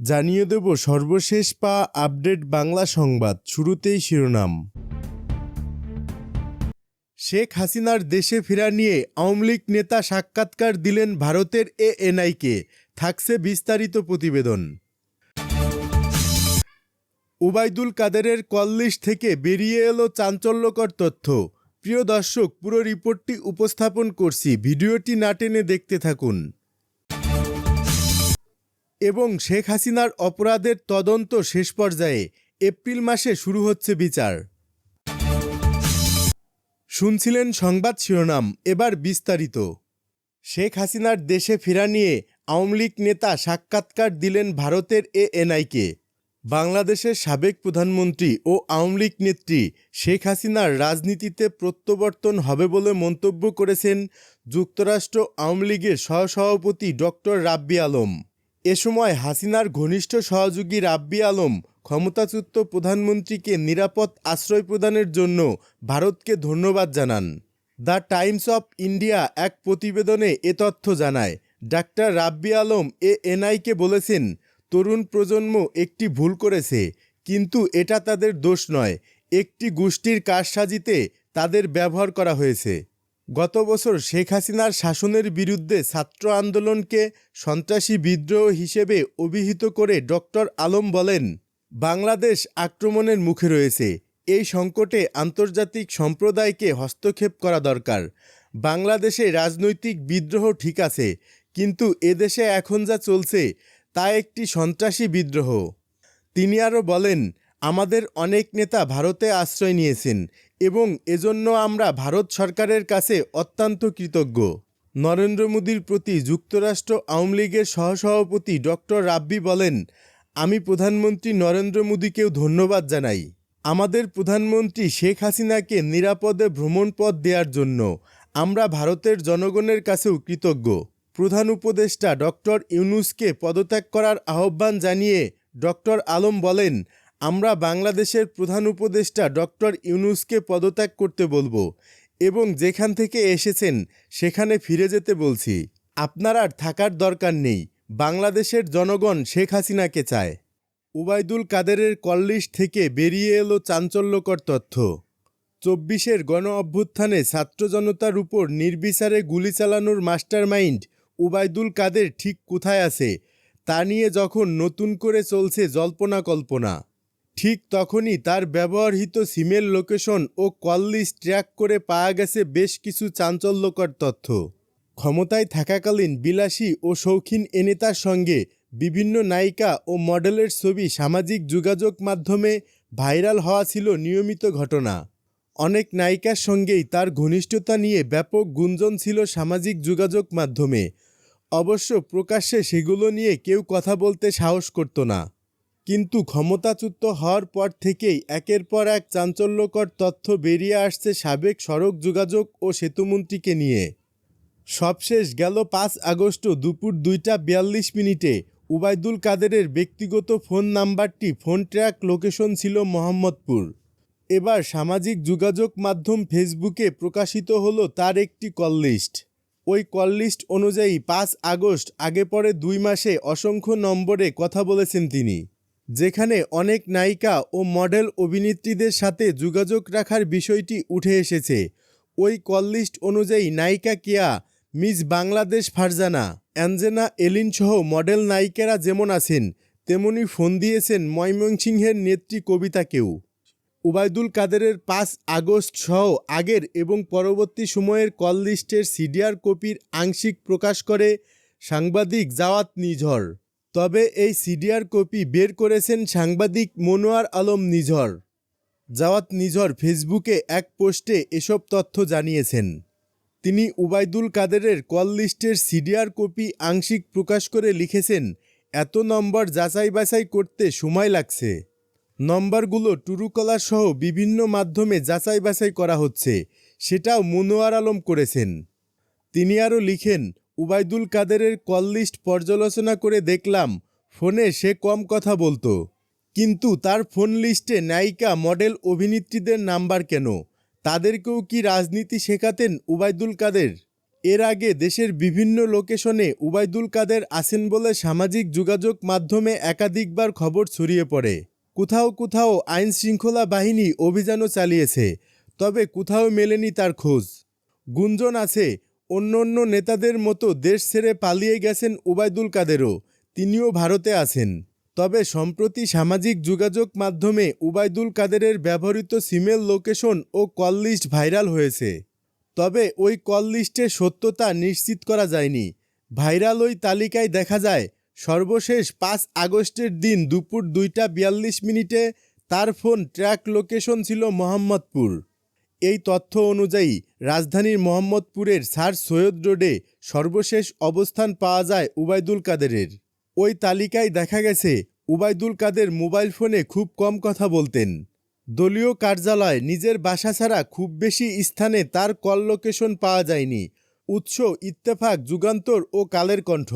জানিয়ে দেব সর্বশেষ পা আপডেট বাংলা সংবাদ শুরুতেই শিরোনাম। শেখ হাসিনার দেশে ফেরা নিয়ে আওয়ামী লীগ নেতা সাক্ষাৎকার দিলেন ভারতের এএনআইকে, থাকছে বিস্তারিত প্রতিবেদন। ওবায়দুল কাদেরের কললিস্ট থেকে বেরিয়ে এলো চাঞ্চল্যকর তথ্য। প্রিয় দর্শক, পুরো রিপোর্টটি উপস্থাপন করছি, ভিডিওটি না টেনে দেখতে থাকুন। এবং শেখ হাসিনার অপরাধের তদন্ত শেষ পর্যায়ে এপ্রিল মাসে শুরু হচ্ছে বিচার। শুনছিলেন সংবাদ শিরোনাম, এবার বিস্তারিত। শেখ হাসিনার দেশে ফেরা নিয়ে আওয়ামী লীগ নেতা সাক্ষাৎকার দিলেন ভারতের এএনআইকে। বাংলাদেশের সাবেক প্রধানমন্ত্রী ও আওয়ামী লীগ নেত্রী শেখ হাসিনার রাজনীতিতে প্রত্যাবর্তন হবে বলে মন্তব্য করেছেন যুক্তরাষ্ট্র আওয়ামী লীগের সহসভাপতি ডক্টর রাব্বি আলম। এ সময় হাসিনার ঘনিষ্ঠ সহযোগী রাব্বি আলম ক্ষমতাচ্যুত প্রধানমন্ত্রীকে নিরাপদ আশ্রয় প্রদানের জন্য ভারতকে ধন্যবাদ জানান। দ্য টাইমস অফ ইন্ডিয়া এক প্রতিবেদনে এ তথ্য জানায়, ডাক্তার রাব্বি আলম এ এনআইকে বলেছেন, তরুণ প্রজন্ম একটি ভুল করেছে, কিন্তু এটা তাদের দোষ নয়, একটি গোষ্ঠীর কারসাজিতে তাদের ব্যবহার করা হয়েছে। গত বছর শেখ হাসিনার শাসনের বিরুদ্ধে ছাত্র আন্দোলনকে সন্ত্রাসী বিদ্রোহ হিসেবে অভিহিত করে ডক্টর আলম বলেন, বাংলাদেশ আক্রমণের মুখে রয়েছে। এই সংকটে আন্তর্জাতিক সম্প্রদায়কে হস্তক্ষেপ করা দরকার। বাংলাদেশে রাজনৈতিক বিদ্রোহ ঠিক আছে, কিন্তু এদেশে এখন যা চলছে তা একটি সন্ত্রাসী বিদ্রোহ। তিনি আরও বলেন, আমাদের অনেক নেতা ভারতে আশ্রয় নিয়েছেন এবং এজন্য আমরা ভারত সরকারের কাছে অত্যন্ত কৃতজ্ঞ। নরেন্দ্র মোদীর প্রতি যুক্তরাষ্ট্র আওয়ামী লীগের সহসভাপতি ডক্টর রাব্বি বলেন, আমি প্রধানমন্ত্রী নরেন্দ্র মোদীকেও ধন্যবাদ জানাই। আমাদের প্রধানমন্ত্রী শেখ হাসিনাকে নিরাপদে ভ্রমণপথ দেওয়ার জন্য আমরা ভারতের জনগণের কাছেও কৃতজ্ঞ। প্রধান উপদেষ্টা ডক্টর ইউনুসকে পদত্যাগ করার আহ্বান জানিয়ে ডক্টর আলম বলেন আমরা বাংলাদেশের প্রধান উপদেষ্টা ডক্টর ইউনুসকে পদত্যাগ করতে বলব এবং যেখান থেকে এসেছেন সেখানে ফিরে যেতে বলছি। আপনার আর থাকার দরকার নেই। বাংলাদেশের জনগণ শেখ হাসিনাকে চায়। উবায়দুল কাদেরের কললিস্ট থেকে বেরিয়ে এলো চাঞ্চল্যকর তথ্য। চব্বিশের গণ অভ্যুত্থানে ছাত্র জনতার উপর নির্বিচারে গুলি চালানোর মাস্টারমাইন্ড উবায়দুল কাদের ঠিক কোথায় আছে তা নিয়ে যখন নতুন করে চলছে জল্পনা কল্পনা। ঠিক তখনই তার ব্যবহৃত সিমের লোকেশন ও কল লিস্ট ট্র্যাক করে পাওয়া গেছে বেশ কিছু চাঞ্চল্যকর তথ্য। ক্ষমতায় থাকাকালীন বিলাসী ও শৌখিন এ নেতার সঙ্গে বিভিন্ন নায়িকা ও মডেলের ছবি সামাজিক যোগাযোগ মাধ্যমে ভাইরাল হওয়া ছিল নিয়মিত ঘটনা। অনেক নায়িকার সঙ্গেই তার ঘনিষ্ঠতা নিয়ে ব্যাপক গুঞ্জন ছিল সামাজিক যোগাযোগ মাধ্যমে। অবশ্য প্রকাশ্যে সেগুলো নিয়ে কেউ কথা বলতে সাহস করত না। কিন্তু ক্ষমতাচ্যুত হওয়ার পর থেকেই একের পর এক চাঞ্চল্যকর তথ্য বেরিয়ে আসছে সাবেক সড়ক যোগাযোগ ও সেতুমন্ত্রীকে নিয়ে। সবশেষ গেল পাঁচ আগস্ট দুপুর দুইটা বিয়াল্লিশ মিনিটে উবায়দুল কাদেরের ব্যক্তিগত ফোন নাম্বারটি ফোন ট্র্যাক লোকেশন ছিল মোহাম্মদপুর। এবার সামাজিক যোগাযোগ মাধ্যম ফেসবুকে প্রকাশিত হলো তার একটি কল লিস্ট। ওই কল লিস্ট অনুযায়ী পাঁচ আগস্ট আগে পরে দুই মাসে অসংখ্য নম্বরে কথা বলেছেন তিনি। যেখানে অনেক নায়িকা ও মডেল অভিনেত্রীদের সাথে যোগাযোগ রাখার বিষয়টি উঠে এসেছে। ওই কল লিস্ট অনুযায়ী নায়িকা কেয়া, মিস বাংলাদেশ ফারজানা, অ্যাঞ্জেনা এলিন সহ মডেল নায়িকারা যেমন আছেন, তেমনি ফোন দিয়েছেন ময়মনসিংহের নেত্রী কবিতাকেও উবায়দুল কাদেরের পাঁচ আগস্ট সহ আগের এবং পরবর্তী সময়ের কল লিস্টের সিডিআর কপির আংশিক প্রকাশ করে সাংবাদিক জাওয়াত নিঝর। তবে এই সিডিআর কপি বের করেছেন সাংবাদিক মনোয়ার আলম নিঝর। জাওয়াত নিঝর ফেসবুকে এক পোস্টে এসব তথ্য জানিয়েছেন। তিনি উবায়দুল কাদেরের কল লিস্টের সিডিআর কপি আংশিক প্রকাশ করে লিখেছেন, এত নম্বর যাচাই বাছাই করতে সময় লাগছে। নম্বরগুলো টুরুকলার সহ বিভিন্ন মাধ্যমে যাচাই বাছাই করা হচ্ছে, সেটাও মনোয়ার আলম করেছেন। তিনি আরও লিখেন উবায়দুল কাদেরের কল লিস্ট পর্যালোচনা করে দেখলাম, ফোনে সে কম কথা বলতো। কিন্তু তার ফোন লিস্টে নায়িকা, মডেল, অভিনেত্রীদের নাম্বার কেন? তাদেরকেও কি রাজনীতি শেখাতেন উবায়দুল কাদের? এর আগে দেশের বিভিন্ন লোকেশনে উবায়দুল কাদের আছেন বলে সামাজিক যোগাযোগ মাধ্যমে একাধিকবার খবর ছড়িয়ে পড়ে। কোথাও কোথাও আইন শৃঙ্খলা বাহিনী অভিযানও চালিয়েছে, তবে কোথাও মেলেনি তার খোঁজ। গুঞ্জন আছে অন্য অন্য নেতাদের মতো দেশ ছেড়ে পালিয়ে গেছেন ওবায়দুল কাদেরও। তিনিও ভারতে আছেন। তবে সম্প্রতি সামাজিক যোগাযোগ মাধ্যমে উবাইদুল কাদেরের ব্যবহৃত সিমেল লোকেশন ও কল লিস্ট ভাইরাল হয়েছে। তবে ওই কল লিস্টের সত্যতা নিশ্চিত করা যায়নি। ভাইরাল ওই তালিকায় দেখা যায়, সর্বশেষ পাঁচ আগস্টের দিন দুপুর দুইটা বিয়াল্লিশ মিনিটে তার ফোন ট্র্যাক লোকেশন ছিল মোহাম্মদপুর। এই তথ্য অনুযায়ী রাজধানীর মোহাম্মদপুরের স্যার সৈয়দ রোডে সর্বশেষ অবস্থান পাওয়া যায় উবায়দুল কাদেরের। ওই তালিকায় দেখা গেছে, উবায়দুল কাদের মোবাইল ফোনে খুব কম কথা বলতেন। দলীয় কার্যালয় নিজের বাসা ছাড়া খুব বেশি স্থানে তার কল লোকেশন পাওয়া যায়নি। উৎস, ইত্তেফাক, যুগান্তর ও কালের কণ্ঠ।